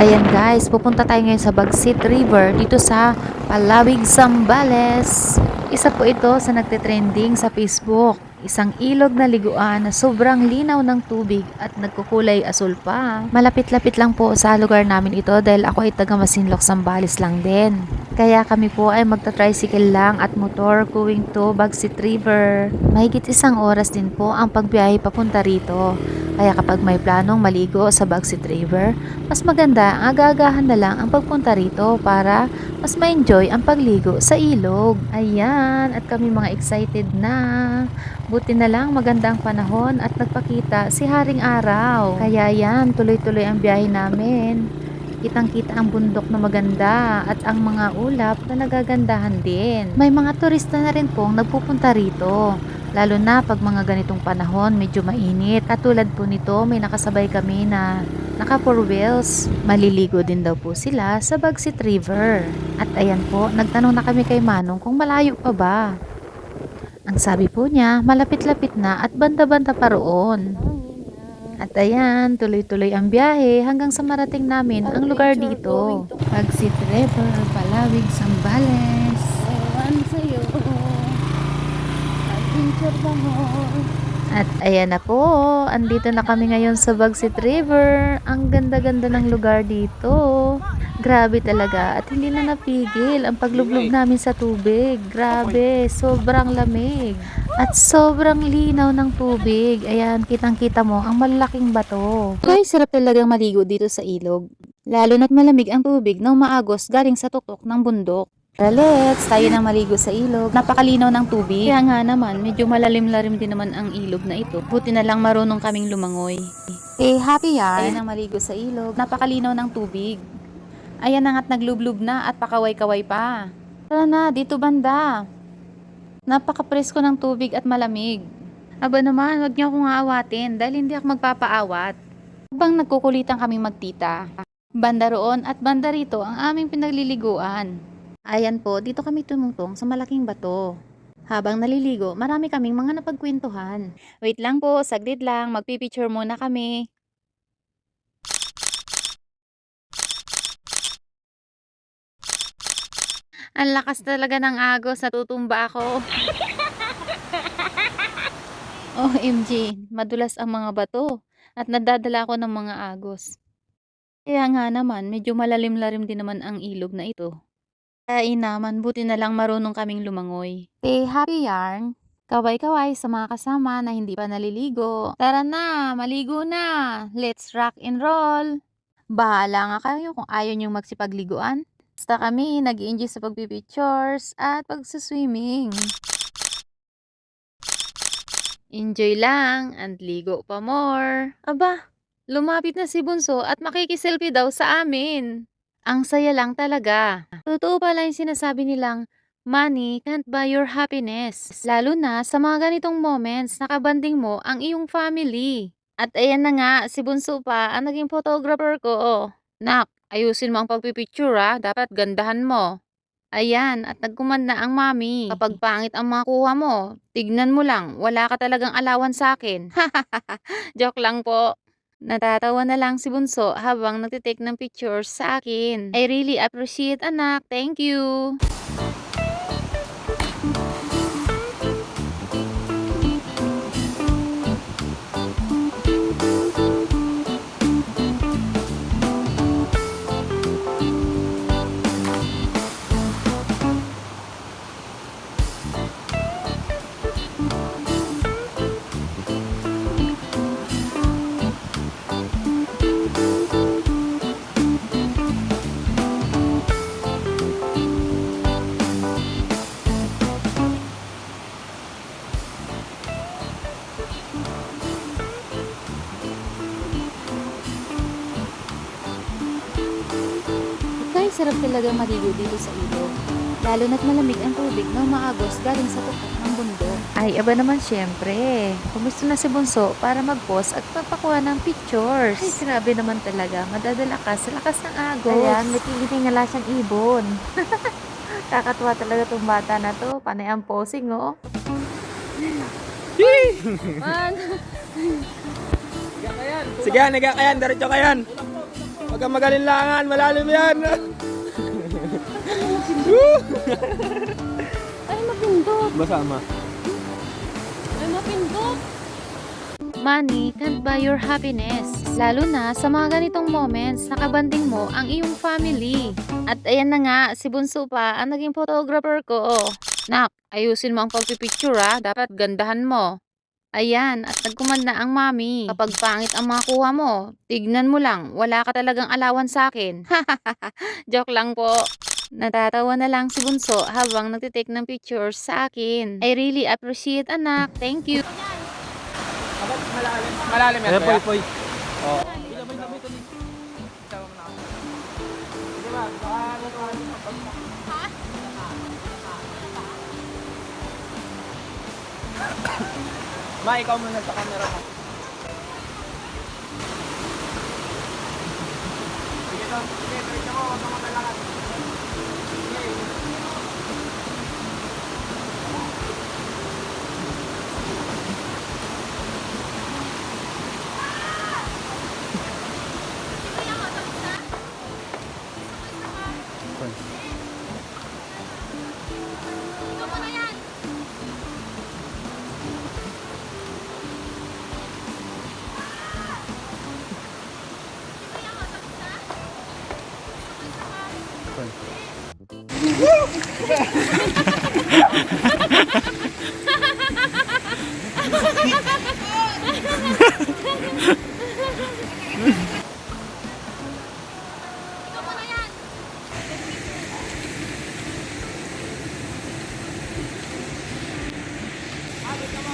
Ayan guys, pupunta tayo ngayon sa Bagsit River dito sa Palawig, Zambales. Isa po ito sa nagte-trending sa Facebook. Isang ilog na liguan na sobrang linaw ng tubig at nagkukulay asul pa. Malapit-lapit lang po sa lugar namin ito dahil ako ay taga Masinloc, Zambales lang din. Kaya kami po ay magta-tricycle lang at motor going to Bagsit River. Mahigit isang oras din po ang pagbiyahe papunta rito. Kaya kapag may planong maligo sa Bagsit River, mas maganda ang agagahan na lang ang pagpunta rito para mas ma-enjoy ang pagligo sa ilog. Ayan, at kami mga excited na. Buti na lang maganda ang panahon at nagpakita si Haring Araw. Kaya yan, tuloy-tuloy ang biyahe namin. Kitang-kita ang bundok na maganda at ang mga ulap na nagagandahan din. May mga turista na rin pong nagpupunta rito. Lalo na pag mga ganitong panahon, medyo mainit. Katulad po nito, may nakasabay kami na naka four wheels. Maliligo din daw po sila sa Bagsit River. At ayan po, nagtanong na kami kay Manong kung malayo pa ba. Ang sabi po niya, malapit-lapit na at banda-banda pa roon. At ayan, tuloy-tuloy ang biyahe hanggang sa marating namin ang lugar dito. Bagsit River, Palawig, Zambales. Ewan sa'yo. Adventure ba mo? At ayan na po, andito na kami ngayon sa Bagsit River. Ang ganda-ganda ng lugar dito. Grabe talaga at hindi na napigil ang paglublog namin sa tubig. Grabe, sobrang lamig. At sobrang linaw ng tubig. Ayan, kitang-kita mo ang malalaking bato. Guys, sarap talagang maligo dito sa ilog. Lalo na't malamig ang tubig na umaagos galing sa tuktok ng bundok. Tara, let's tayo na maligo sa ilog. Napakalinaw ng tubig. Kaya nga naman, medyo malalim-lalim din naman ang ilog na ito. Buti na lang marunong kaming lumangoy. Eh, happy yan. Tayo na maligo sa ilog. Napakalinaw ng tubig. Ayan na nga't naglublub na at pakaway-kaway pa. Tara na, dito banda. Napakapresko ng tubig at malamig. Aba naman, wag niyo akong aawatin dahil hindi ako magpapaawat. Habang nagkukulitan kaming magtita. Banda roon at banda rito ang aming pinagliliguan. Ayan po, dito kami tumutong sa malaking bato. Habang naliligo, marami kaming mga napagkwentuhan. Wait lang po, saglit lang, magpipicture muna kami. Ang lakas talaga ng agos, natutumba ako. OMG, madulas ang mga bato at nadadala ako ng mga agos. Kaya nga naman, medyo malalim-lalim din naman ang ilog na ito. Kaya naman, buti na lang marunong kaming lumangoy. Eh, happy yarn. Kaway-kaway sa mga kasama na hindi pa naliligo. Tara na, maligo na. Let's rock and roll. Bahala nga kayo kung ayaw niyong magsipagliguan. Basta kami nag enjoy sa pagpipictures at pagsaswimming. Enjoy lang and ligo pa more. Aba, lumapit na si Bunso at makikiselfie daw sa amin. Ang saya lang talaga. Totoo pala yung sinasabi nilang, money can't buy your happiness. Lalo na sa mga ganitong moments, nakabanding mo ang iyong family. At ayan na nga, si Bunso pa ang naging photographer ko. Oh. Nak, ayusin mo ang pagpipicture ah. Dapat gandahan mo. Ayan, at nagkumand na ang mami. Kapag pangit ang mga kuha mo, tignan mo lang, wala ka talagang alawan sa akin. Joke lang po. Natatawa na lang si Bunso habang nagtitake ng pictures sa akin. I really appreciate anak. Thank you. Guys, sarap talaga maligo dito sa ilog. Lalo na't malamig ang tubig na umaagos galing sa tuktok ng bundok. Ay, aba naman syempre. Kumusta na si Bunso para mag-post at magpakuha ng pictures. Ay, grabe naman talaga. Madadala ka sa lakas ng agos. Ayan, may tiningala siyang ibon. Kakatuwa talaga tong bata na to. Panay ang posing, oh. Man, Sige, naga kayan, diretso kayan. Huwag kang magalinlangan, malalim yan. Ay, mapindot. Masama. Ay, mapindot. Money can't buy your happiness. Lalo na sa mga ganitong moments, nakabanding mo ang iyong family. At ayan na nga, si Bunso pa ang naging photographer ko. Nak, ayusin mo ang pagpipicture ah. Dapat gandahan mo. Ayan, at nagkumand na ang mami. Kapag pangit ang mga kuha mo, tignan mo lang, wala ka talagang alawan sa akin. Joke lang po. Natatawa na lang si Bunso habang nagtitake ng pictures sa akin. I really appreciate anak. Thank you. Malalim. Malalim yan, kuya. Poy, Oo. Ma, ikaw muna sa camera mo. Sige to,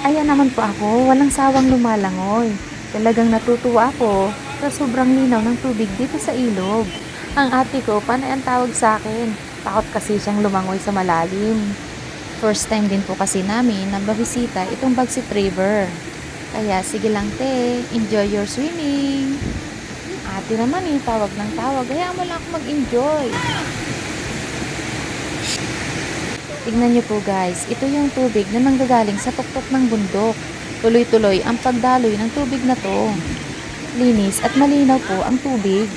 Ayan naman po ako, walang sawang lumalangoy. Talagang natutuwa ako sa sobrang linaw ng tubig dito sa ilog. Ang ate ko, panay ang tawag sa akin. Takot kasi siyang lumangoy sa malalim. First time din po kasi namin na babisita itong Bagsit River. Kaya sige lang te, enjoy your swimming. Ate naman eh, tawag ng tawag. Kaya mo lang ako mag-enjoy. Tignan niyo po guys, ito yung tubig na nanggagaling sa tuktok ng bundok. Tuloy-tuloy ang pagdaloy ng tubig na to. Linis at malinaw po ang tubig.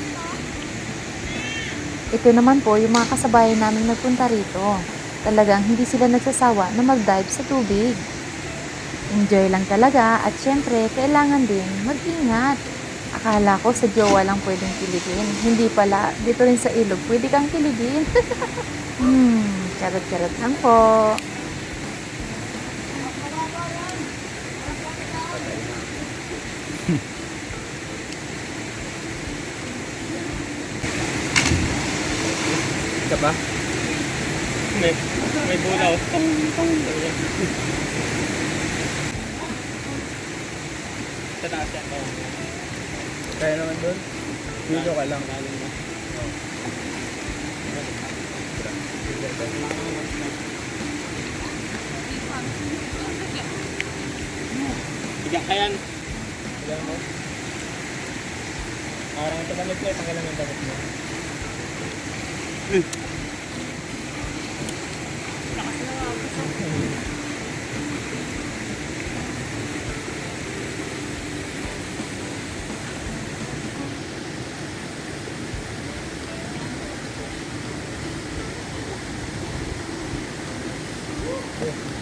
Ito naman po yung mga kasabayan namin nagpunta rito. Talagang hindi sila nagsasawa na mag-dive sa tubig. Enjoy lang talaga at syempre kailangan din mag-ingat. Akala ko sa jowa lang pwedeng kiligin. Hindi pala, dito rin sa ilog pwede kang kiligin. hmm, charot-charot lang po. Ka ba? May, may bulaw. Sa taas yan. Kaya naman doon? Video ka lang. Tiga ka yan. Tiga mo. Parang ito damit mo, tanggalan ng damit mo. Eh. Yeah.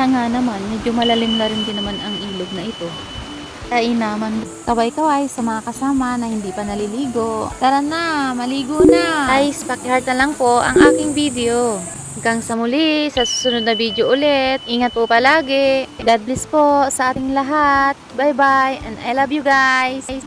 Kaya nga naman, medyo malalim na rin din naman ang ilog na ito. Kaya naman, kaway-kaway sa mga kasama na hindi pa naliligo. Tara na, maligo na! Guys, pakiheart na lang po ang aking video. Hanggang sa muli, sa susunod na video ulit. Ingat po palagi. God bless po sa ating lahat. Bye-bye and I love you guys.